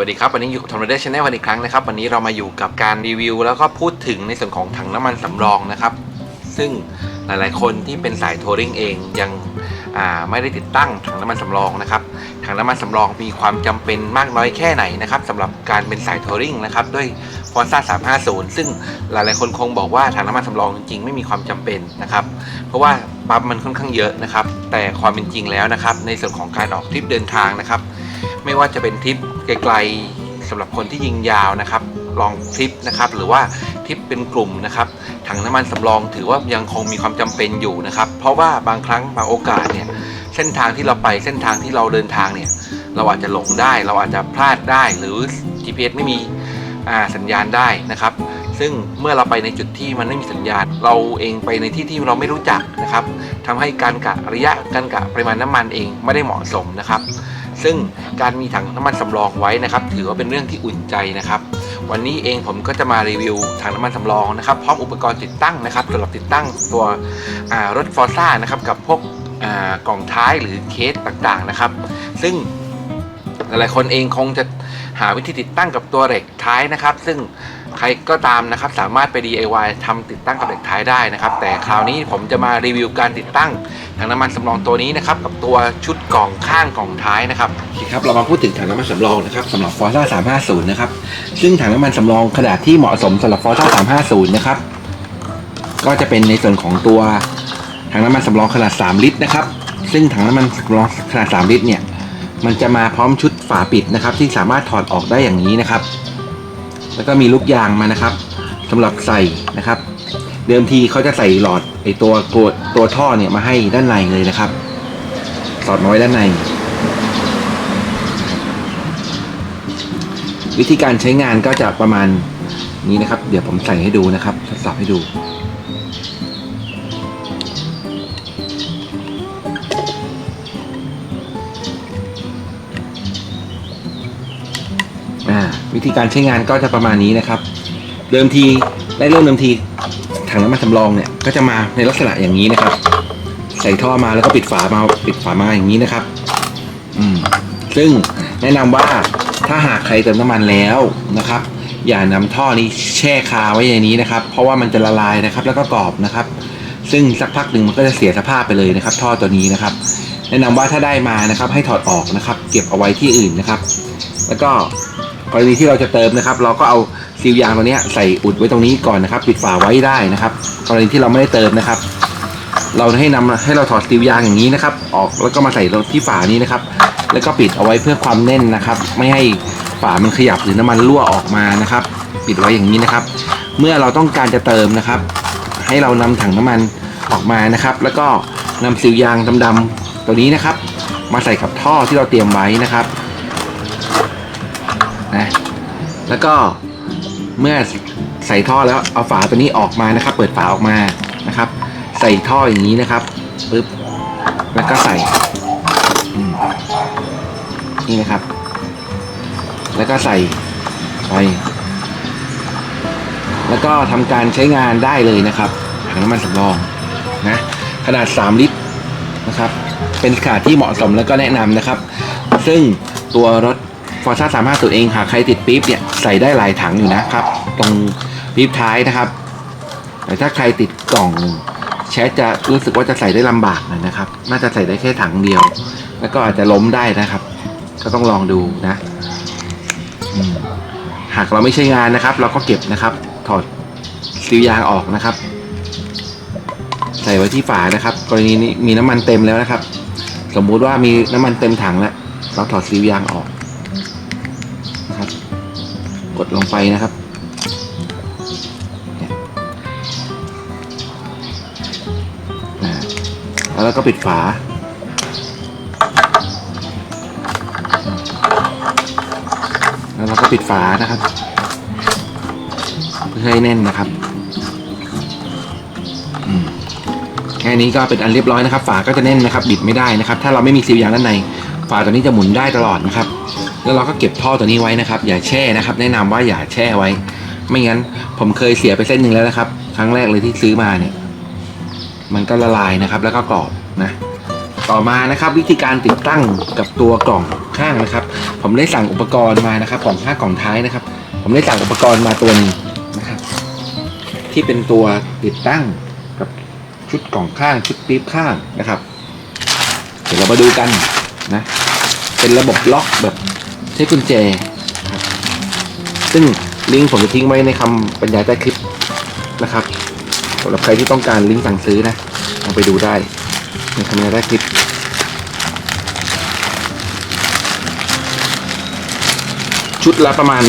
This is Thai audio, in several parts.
วัสดีครับวันนี้อยู่กับทอมเดอร์ชาแนลวันอีกครั้งนะครับ วันนี้เรามาอยู่กับการรีวิว แล้วก็พูดถึงในส่วนของถังน้ำมันสำรองนะครับ ซึ่งหลายๆ คนที่เป็นสายทัวริงเองยังไม่ได้ติดตั้งถังน้ำมันสำรองนะครับถังน้ำมันสำรองมีความจำเป็นมากน้อยแค่ไหนนะครับสำหรับการเป็นสายทัวริงนะครับด้วยฟอนซ่า350 ซึ่งหลายๆ คนคงบอกว่าถังน้ำมันสำรองจริงๆไม่มีความจำเป็นนะครับ เพราะว่าปั๊มมันค่อนข้างเยอะนะครับ แต่ความเป็นจริงแล้วนะครับ ในส่วนของการออกทริปเดินทางนะครับ ไม่ว่าจะเป็นทริปไกลๆสำหรับคนที่ยิงยาวนะครับ ลองทริปนะครับหรือว่าทริปเป็นกลุ่มนะครับถังน้ำมันสำรองถือว่ายังคงมีความจำเป็นอยู่นะครับ เพราะว่าบางครั้งบางโอกาสเนี่ยเส้นทางที่เราไปเส้นทางที่เราเดินทางเนี่ยเราอาจจะหลงได้ เราอาจจะพลาดได้หรือ GPS ไม่มีสัญญาณได้นะครับ ซึ่งเมื่อเราไปในจุดที่มันไม่มีสัญญาณ เราเองไปในที่ที่เราไม่รู้จักนะครับทำให้การกะระยะการกะปริมาณน้ำมันเองไม่ได้เหมาะสมนะครับ ซึ่งการมีถังน้ำมันสำรองไว้นะครับ ถือว่าเป็นเรื่องที่อุ่นใจนะครับ วันนี้เองผมก็จะมารีวิวถังน้ำมันสำรองนะครับพร้อมอุปกรณ์ติดตั้งนะครับสำหรับติดตั้งตัวรถฟอร์ซ่านะครับกับพวกกล่องท้ายหรือเคสต่างๆนะครับ ซึ่งหลายๆคนเองคงจะหาวิธีติดตั้งกับตัวเหล็กท้ายนะครับ ซึ่งใครก็ตามนะครับสามารถไป DIY ทำติดตั้งกับเหล็กท้ายได้นะครับ แต่คราวนี้ผมจะมารีวิวการติดตั้ง ถังน้ำมันสำรองตัวนี้นะครับกับตัวชุดกล่องข้างกล่องท้ายนะครับครับเรามาพูดถึงถังน้ำมันสำรองนะครับสำหรับ Forza 350 นะครับ ซึ่งถังน้ำมันสำรองขนาดที่เหมาะสมสำหรับ Forza 350 นะครับ ก็จะเป็นในส่วนของตัวถังน้ำมันสำรองขนาด 3 ลิตรนะครับ ซึ่งถังน้ำมันสำรองขนาด 3 ลิตรเนี่ยมันจะมาพร้อมชุดฝาปิดนะครับ ที่สามารถถอดออกได้อย่างนี้นะครับ แล้วก็มีลูกยางมานะครับสำหรับใส่นะครับ เดิมทีเขาจะใส่หลอดไอตัวตัวตัวท่อเนี่ยมาให้ด้านในเลยนะครับสอดน้อยด้านใน วิธีการใช้งานก็จะประมาณนี้นะครับ เดี๋ยวผมใส่ให้ดูนะครับทดสอบให้ดูอ่าวิธีการใช้งานก็จะประมาณนี้นะครับ เดิมทีได้เริ่มเดิมที ถังน้ำมันสำรองเนี่ยก็จะมาในลักษณะอย่างนี้นะครับ ใส่ท่อมาแล้วก็ปิดฝามาปิดฝามาอย่างนี้นะครับ อืมซึ่งแนะนำว่าถ้าหากใครเติมน้ำมันแล้วนะครับ อย่านำท่อนี้แช่คาไว้ในนี้นะครับ เพราะว่ามันจะละลายนะครับ แล้วก็กรอบนะครับ ซึ่งสักพักหนึ่งมันก็จะเสียสภาพไปเลยนะครับ ท่อตัวนี้นะครับ แนะนำว่าถ้าได้มานะครับ ให้ถอดออกนะครับ เก็บเอาไว้ที่อื่นนะครับ แล้วก็ กรณีที่เราจะเติมนะครับ เราก็เอาซีลยางตัวนี้ใส่อุดไว้ตรงนี้ก่อนนะครับ ปิดฝาไว้ได้นะครับ กรณีที่เราไม่ได้เติมนะครับ เราให้นำให้เราถอดซีลยางอย่างนี้นะครับ ออกแล้วก็มาใส่ที่ฝานี้นะครับ แล้วก็ปิดเอาไว้เพื่อความแน่นนะครับ ไม่ให้ฝามันขยับหรือน้ำมันรั่วออกมานะครับ ปิดไว้อย่างนี้นะครับ เมื่อเราต้องการจะเติมนะครับ ให้เรานำถังน้ำมันออกมานะครับ แล้วก็นำซีลยางดำๆตัวนี้นะครับ มาใส่กับท่อที่เราเตรียมไว้นะครับ นะ แล้วก็เมื่อใส่ท่อแล้วเอาฝาตัวนี้ออกมานะครับ เปิดฝาออกมานะครับ ใส่ท่ออย่างนี้นะครับปึ๊บแล้วก็ใส่นี่นะครับ แล้วก็ใส่ไปแล้วก็ทำการใช้งานได้เลยนะครับถังน้ำมันสำรองนะขนาด 3 ลิตรนะครับ เป็นขนาดที่เหมาะสมแล้วก็แนะนำนะครับ ซึ่งตัวรถ อร์ซ่า3 5ตัวเองหากใครติดปี๊บเนี่ยใส่ได้หลายถังอยู่นะครับ ตรงปี๊บท้ายนะครับแต่ถ้าใครติดกล่องแชทจะรู้สึกว่าจะใส่ได้ลำบากหน่อยนะครับ น่าจะใส่ได้แค่ถังเดียว แล้วก็อาจจะล้มได้นะครับ ก็ต้องลองดูนะ หากเราไม่ใช้งานนะครับ เราก็เก็บนะครับ ถอดซีลยางออกนะครับ ใส่ไว้ที่ฝานะครับ กรณีนี้มีน้ำมันเต็มแล้วนะครับ สมมุติว่ามีน้ำมันเต็มถังแล้ว เราถอดซีลยางออก กดลงไปนะครับ แล้วเราก็ปิดฝา แล้วเราก็ปิดฝานะครับ เพื่อให้แน่นนะครับแค่นี้ก็เป็นอันเรียบร้อยนะครับ ฝาก็จะแน่นนะครับ บิดไม่ได้นะครับ ถ้าเราไม่มีซีลยางด้านใน ฝาตัวนี้จะหมุนได้ตลอดนะครับ แล้วเราก็เก็บท่อตัวนี้ไว้นะครับ อย่าแช่นะครับ แนะนำว่าอย่าแช่ไว้ ไม่งั้นผมเคยเสียไปเส้นหนึ่งแล้วนะครับ ครั้งแรกเลยที่ซื้อมาเนี่ย มันก็ละลายนะครับ แล้วก็กรอบนะต่อมานะครับวิธีการติดตั้งกับตัวกล่องข้างนะครับ ผมได้สั่งอุปกรณ์มานะครับกล่องข้างกล่องท้ายนะครับ ผมได้สั่งอุปกรณ์มาตัวนึงนะครับ ที่เป็นตัวติดตั้งกับชุดกล่องข้างชุดปี๊บข้างนะครับ เดี๋ยวเรามาดูกันนะ เป็นระบบล็อกแบบ ช้กุญแจ ซึ่งลิงก์ผมจะทิ้งไว้ในคำบรรยายใต้คลิปนะครับสำหรับใครที่ต้องการลิงก์สั่งซื้อนะลองไปดูได้ในคำบรรยายใต้คลิปชุดละประมาณ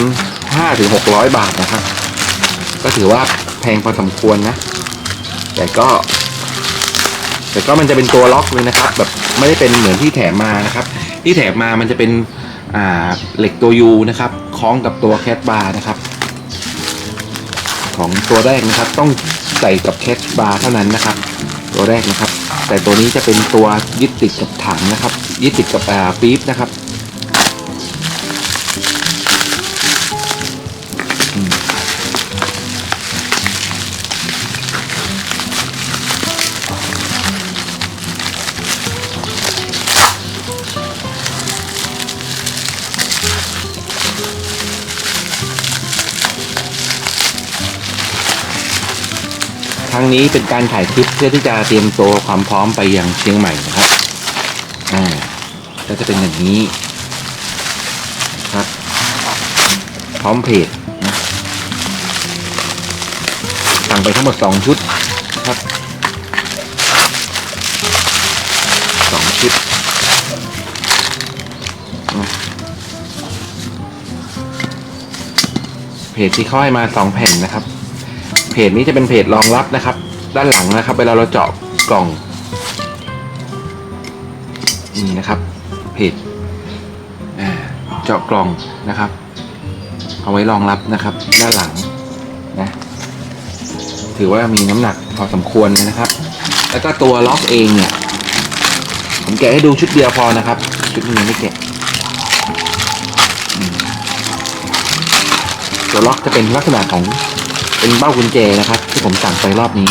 5-600 บาทนะครับ ก็ถือว่าแพงพอสมควรนะ แต่ก็ แต่ก็มันจะเป็นตัวล็อกเลยนะครับ แบบไม่ได้เป็นเหมือนที่แถมมานะครับ ที่แถมมามันจะเป็น เหล็กตัวยูนะครับคล้องกับตัวแคทบาร์นะครับ ของตัวแรกนะครับต้องใส่กับแคทบาร์เท่านั้นนะครับ ตัวแรกนะครับ แต่ตัวนี้จะเป็นตัวยึดติดกับถังนะครับ ยึดติดกับปี๊บนะครับ นี้เป็นการถ่ายคลิปเพื่อที่จะเตรียมตัวความพร้อมไปยังเชียงใหม่นะครับ อ่า ก็จะเป็นอย่างนี้ครับ พร้อมเพจนะสั่งไปทั้งหมดสองชุดครับสองชุดเพจที่เขาให้มาสองแผ่นนะครับ เพจนี้จะเป็นเพจรองรับนะครับ ด้านหลังนะครับ เวลาเราเจาะกล่องนี่นะครับเพจเจาะกล่องนะครับ เอาไว้รองรับนะครับ ด้านหลังนะถือว่ามีน้ำหนักพอสมควรเลยนะครับ แล้วก็ตัวล็อกเองเนี่ยผมแกะให้ดูชุดเดียวพอนะครับ ชุดนี้ไม่แกะตัวล็อกจะเป็นลักษณะของ เป็นเบ้ากุญแจนะครับ ที่ผมสั่งไปรอบนี้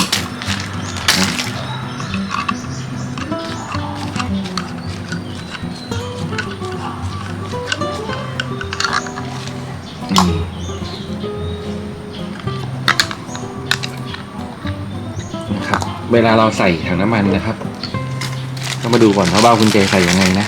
นะครับ เวลาเราใส่ถังน้ำมันนะครับ ก็มาดูก่อนว่าเบ้ากุญแจใส่ยังไงนะ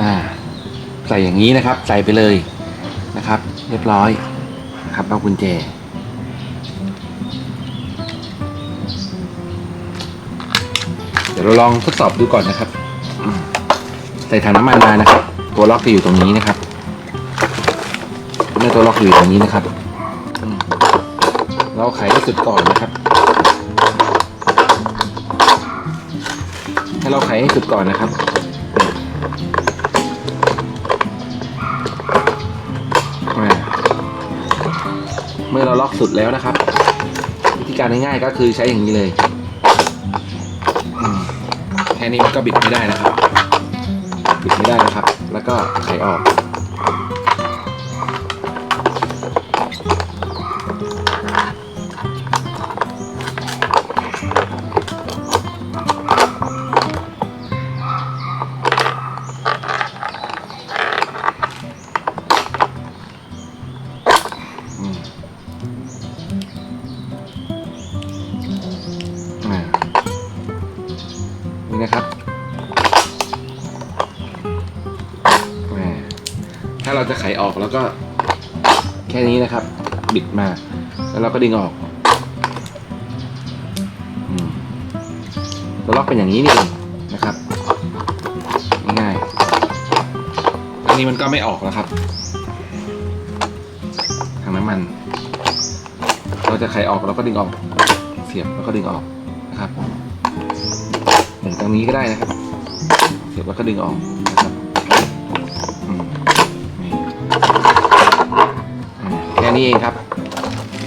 อ่าใส่อย่างนี้นะครับ ใส่ไปเลยนะครับ เรียบร้อยนะครับเอากุญแจเดี๋ยวเราลองทดสอบดูก่อนนะครับ ใส่ถังน้ำมันมานะครับ ตัวล็อกจะอยู่ตรงนี้นะครับเมื่อตัวล็อกอยู่ตรงนี้นะครับ เราไขให้สุดก่อนนะครับ ให้เราไขให้สุดก่อนนะครับ เราล็อกสุดแล้วนะครับ วิธีการง่ายๆก็คือใช้อย่างนี้เลยแค่นี้มันก็บิดไม่ได้นะครับ บิดไม่ได้นะครับ แล้วก็ไขออก ถ้าเราจะไขออกแล้วก็แค่นี้นะครับ บิดมา แล้วเราก็ดึงออกอืมตัวล็อกเป็นอย่างนี้นี่เองนะครับ ง่ายอันนี้มันก็ไม่ออกแล้วครับถังน้ำมัน เราจะไขออกเราก็ดึงออก เสียบแล้วก็ดึงออกนะครับหมุนตรงนี้ก็ได้นะครับ เสียบแล้วก็ดึงออก นี้เองครับ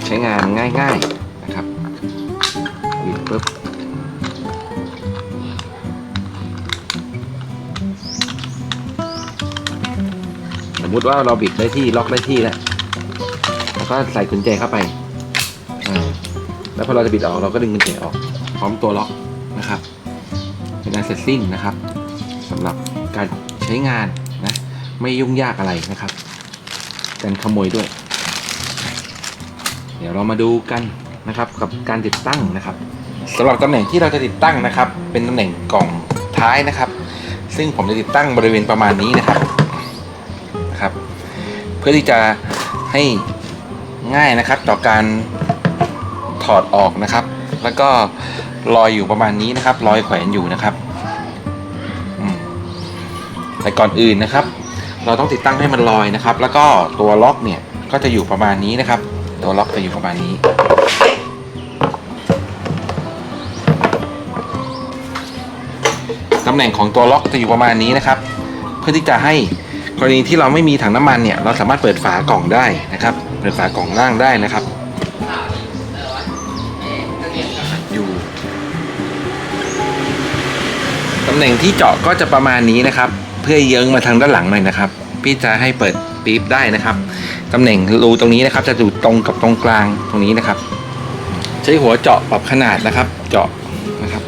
ใช้งานง่ายๆนะครับบิดปุ๊บสมมุติว่าเราบิดได้ที่ล็อกได้ที่แล้วแล้วก็ใส่กุญแจเข้าไปแล้วพอเราจะบิดออกเราก็ดึงกุญแจออกพร้อมตัวล็อกนะครับ เป็นอันเสร็จสิ้นนะครับสำหรับการใช้งานนะไม่ยุ่งยากอะไรนะครับการขโมยด้วย ดี๋ยวเรามาดูกันนะครับกับการติดตั้งนะครับสำหรับตำแหน่งที่เราจะติดตั้งนะครับ เป็นตำแหน่งกล่องท้ายนะครับ ซึ่งผมจะติดตั้งบริเวณประมาณนี้นะครับนะครับ เพื่อที่จะให้ง่ายนะครับต่อการถอดออกนะครับ แล้วก็รอยอยู่ประมาณนี้นะครับรอยแขวนอยู่นะครับแต่ก่อนอื่นนะครับ เราต้องติดตั้งให้มันลอยนะครับ แล้วก็ตัวล็อกเนี่ยก็จะอยู่ประมาณนี้นะครับ ตัวล็อกจะอยู่ประมาณนี้ ตำแหน่งของตัวล็อกจะอยู่ประมาณนี้นะครับ เพื่อที่จะให้กรณีที่เราไม่มีถังน้ำมันเนี่ย เราสามารถเปิดฝากล่องได้นะครับ เปิดฝากล่องล่างได้นะครับ อยู่ตำแหน่งที่เจาะก็จะประมาณนี้นะครับ เพื่อเยื้องมาทางด้านหลังหน่อยนะครับ พี่จะให้เปิดปี๊บได้นะครับ ตำแหน่งรูตรงนี้นะครับ จะอยู่ตรงกับตรงกลางตรงนี้นะครับ ใช้หัวเจาะปรับขนาดนะครับ เจาะนะครับ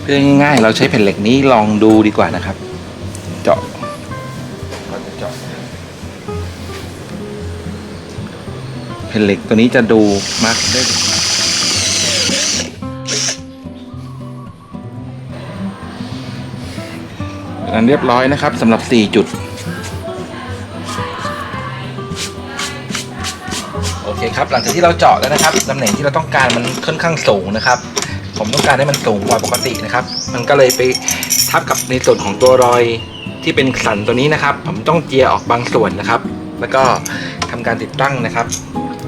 เพื่อง่ายๆเราใช้แผ่นเหล็กนี้ลองดูดีกว่านะครับ เจาะก่อนจะเจาะ ผ่นเหล็กตัวนี้จะดูมาร์กได้อันเรียบร้อยนะครับสำหรับ 4 จุด โอเคครับ หลังจากที่เราเจาะแล้วนะครับตำแหน่งที่เราต้องการมันค่อนข้างสูงนะครับ ผมต้องการให้มันสูงกว่าปกตินะครับ มันก็เลยไปทับกับในส่วนของตัวรอยที่เป็นสันตัวนี้นะครับ ผมต้องเจียออกบางส่วนนะครับ แล้วก็ทำการติดตั้งนะครับ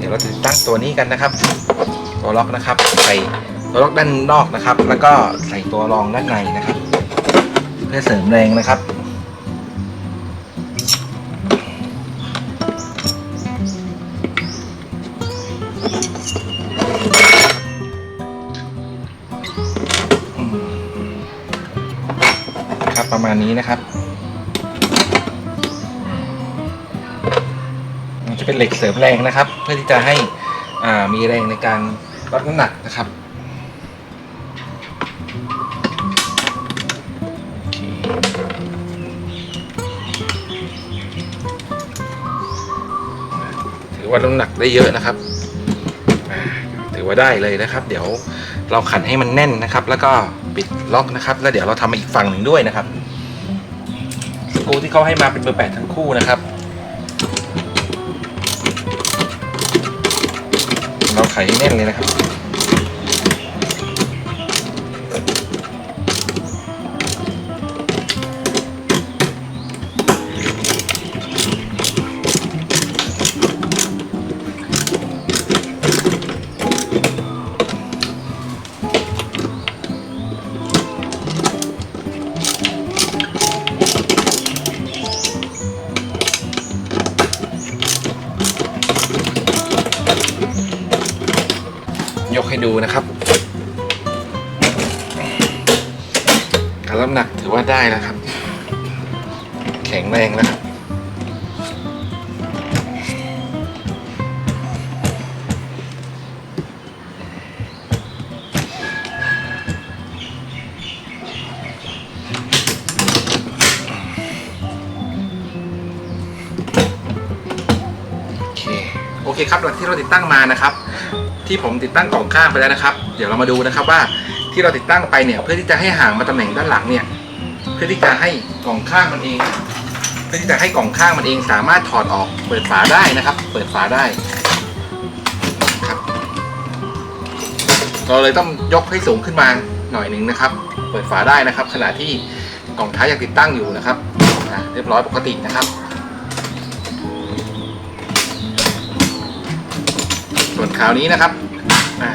ดี๋ยวเราจะติดตั้งตัวนี้กันนะครับ ตัวล็อกนะครับใส่ตัวล็อกด้านนอกนะครับ แล้วก็ใส่ตัวรองด้านในนะครับ เพื่อเสริมแรงนะครับครับประมาณนี้นะครับมันจะเป็นเหล็กเสริมแรงนะครับ เพื่อที่จะให้มีแรงในการรับน้ำหนักนะครับถือว่าน้ำหนักได้เยอะนะครับถือว่าได้เลยนะครับ เดี๋ยวเราขันให้มันแน่นนะครับ แล้วก็ปิดล็อกนะครับ แล้วเดี๋ยวเราทำอีกฝั่งหนึ่งด้วยนะครับสกูที่เขาให้มาเป็นเบอร์แปดทั้งคู่นะครับ ไขให้แน่นเลยนะครับ ดูนะครับการรับหนักถือว่าได้แล้วครับ แข็งแรงแล้วครับโอเคโอเคครับหลังที่เราติดตั้งมานะครับ ที่ผมติดตั้งกล่องข้างไปแล้วนะครับ เดี๋ยวเรามาดูนะครับว่าที่เราติดตั้งไปเนี่ย เพื่อที่จะให้ห่างมาตำแหน่งด้านหลังเนี่ย เพื่อที่จะให้กล่องข้างมันเอง เพื่อที่จะให้กล่องข้างมันเองสามารถถอดออกเปิดฝาได้นะครับ เปิดฝาได้ครับ เราเลยต้องยกให้สูงขึ้นมาหน่อยหนึ่งนะครับ เปิดฝาได้นะครับ ขณะที่กล่องท้ายยังติดตั้งอยู่นะครับเรียบร้อยปกตินะครับ คราวนี้นะครับอ่า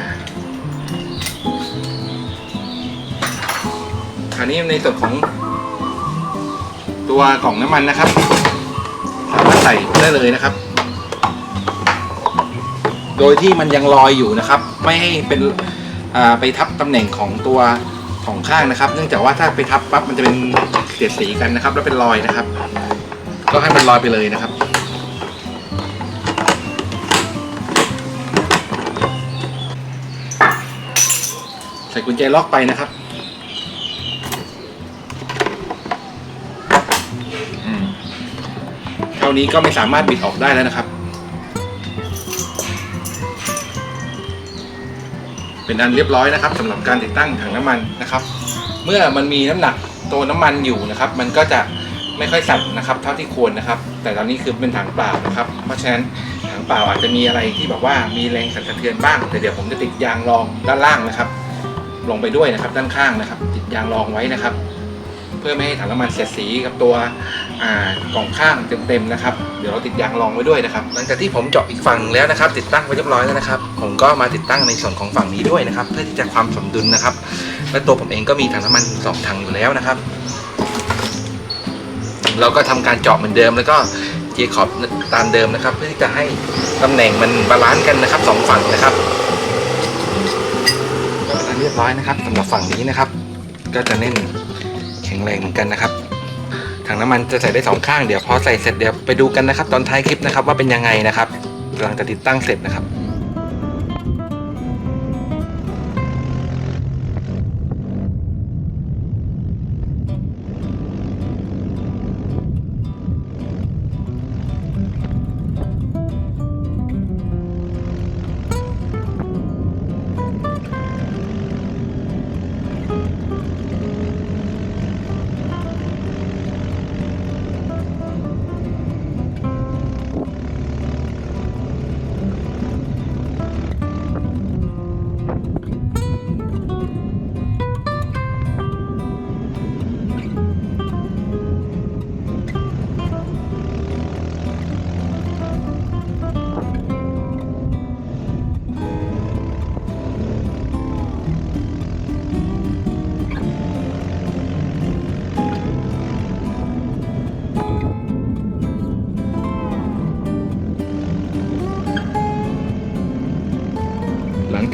คราวนี้ในส่วนของ ตัวกล่องน้ำมันนะครับสามารถใส่ได้เลยนะครับ โดยที่มันยังลอยอยู่นะครับ ไม่ให้เป็นอ่าไปทับตำแหน่งของตัวของข้างนะครับ เนื่องจากว่าถ้าไปทับปั๊บมันจะเป็นเสียดสีกันนะครับ แล้วเป็นรอยนะครับ ก็ให้มันลอยไปเลยนะครับ กุญแจล็อกไปนะครับอืมเท่านี้ก็ไม่สามารถบิดออกได้แล้วนะครับ เป็นอันเรียบร้อยนะครับสำหรับการติดตั้งถังน้ำมันนะครับ เมื่อมันมีน้ำหนักตัวน้ำมันอยู่นะครับ มันก็จะไม่ค่อยสั่นนะครับ เท่าที่ควรนะครับ แต่ตอนนี้คือเป็นถังเปล่านะครับ เพราะฉะนั้นถังเปล่าอาจจะมีอะไรที่แบบว่ามีแรงสั่นสะเทือนบ้าง แต่เดี๋ยวผมจะติดยางรองด้านล่างนะครับ ลงไปด้วยนะครับ ด้านข้างนะครับ ติดยางรองไว้นะครับ เพื่อไม่ให้ถังน้ำมันเสียดสีกับตัวกล่องข้างเต็มๆนะครับ เดี๋ยวเราติดยางรองไว้ด้วยนะครับ หลังจากที่ผมเจาะอีกฝั่งแล้วนะครับ ติดตั้งไว้เรียบร้อยแล้วนะครับ ผมก็มาติดตั้งในส่วนของฝั่งนี้ด้วยนะครับ เพื่อที่จะความสมดุลนะครับ และตัวผมเองก็มีถังน้ำมันสองถังอยู่แล้วนะครับ เราก็ทำการเจาะเหมือนเดิมแล้วก็เจียขอบตามเดิมนะครับ เพื่อที่จะให้ตำแหน่งมันบาลานซ์กันนะครับสองฝั่งนะครับ ยบร้อยนะครับสำหรับฝั่งนี้นะครับ ก็จะแน่นแข็งแรงเหมือนกันนะครับถังน้ำมันจะใส่ได้สองข้างเดี๋ยวพอใส่เสร็จเดี๋ยวไปดูกันนะครับ ตอนท้ายคลิปนะครับว่าเป็นยังไงนะครับหลังจากติดตั้งเสร็จนะครับ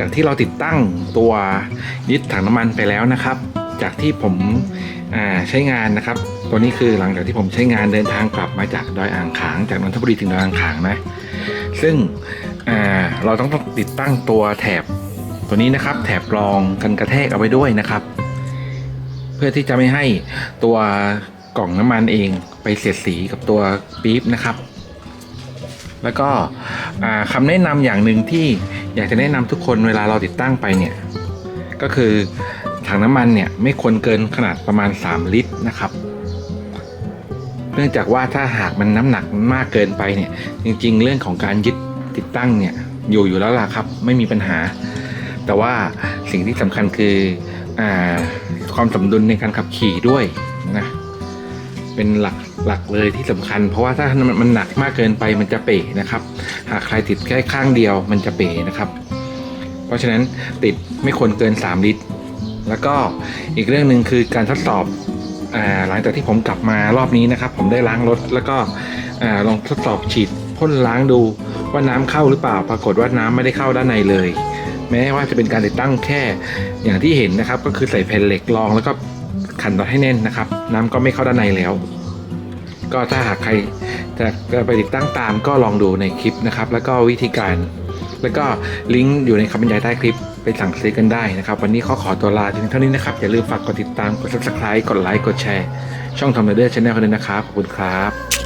จากที่เราติดตั้งตัวยึดถังน้ำมันไปแล้วนะครับ จากที่ผมใช้งานนะครับ ตัวนี้คือหลังจากที่ผมใช้งานเดินทางกลับมาจากดอยอ่างขาง จากนนทบุรีถึงดอยอ่างขางนะ ซึ่งเราต้องติดตั้งตัวแถบตัวนี้นะครับ แถบรองกันกระแทกเอาไว้ด้วยนะครับ เพื่อที่จะไม่ให้ตัวกล่องน้ำมันเองไปเสียดสีกับตัวปี๊บนะครับ แล้วก็คำแนะนำอย่างหนึ่งที่ อยากจะแนะนำทุกคนเวลาเราติดตั้งไปเนี่ย ก็คือถังน้ำมันเนี่ยไม่ควรเกินขนาดประมาณ 3 ลิตรนะครับ เนื่องจากว่าถ้าหากมันน้ำหนักมากเกินไปเนี่ย จริง ๆ เรื่องของการยึดติดตั้งเนี่ยอยู่อยู่แล้วล่ะครับ ไม่มีปัญหา แต่ว่าสิ่งที่สำคัญคืออความสมดุลในการขับขี่ด้วยนะเป็นหลัก หลักเลยที่สำคัญ เพราะว่าถ้ามันมันหนักมากเกินไปมันจะเป๋นะครับ หากใครติดแค่ข้างเดียวมันจะเป๋นะครับ เพราะฉะนั้นติดไม่ควรเกิน 3 ลิตร แล้วก็อีกเรื่องหนึ่งคือการทดสอบหลังจากที่ผมกลับมารอบนี้นะครับ ผมได้ล้างรถแล้วก็ลองทดสอบฉีดพ่นล้างดูว่าน้ำเข้าหรือเปล่า ปรากฏว่าน้ำไม่ได้เข้าด้านในเลย แม้ว่าจะเป็นการติดตั้งแค่อย่างที่เห็นนะครับ ก็คือใส่แผ่นเหล็กรองแล้วก็ขันน็อตให้แน่นนะครับ น้ำก็ไม่เข้าด้านในแล้ว ก็ถ้าหากใครจะไปติดตั้งตามก็ลองดูในคลิปนะครับ แล้วก็วิธีการ แล้วก็ลิงก์อยู่ในคำบรรยายใต้คลิปไปสั่งซื้อกันได้นะครับ วันนี้ขอขอตัวลาเพียงเท่านี้นะครับ อย่าลืมฝากกดติดตามกด subscribe กดไลค์กดแชร์ ช่องทอมเดอร์ชาแนลคนนี้นะครับขอบคุณครับ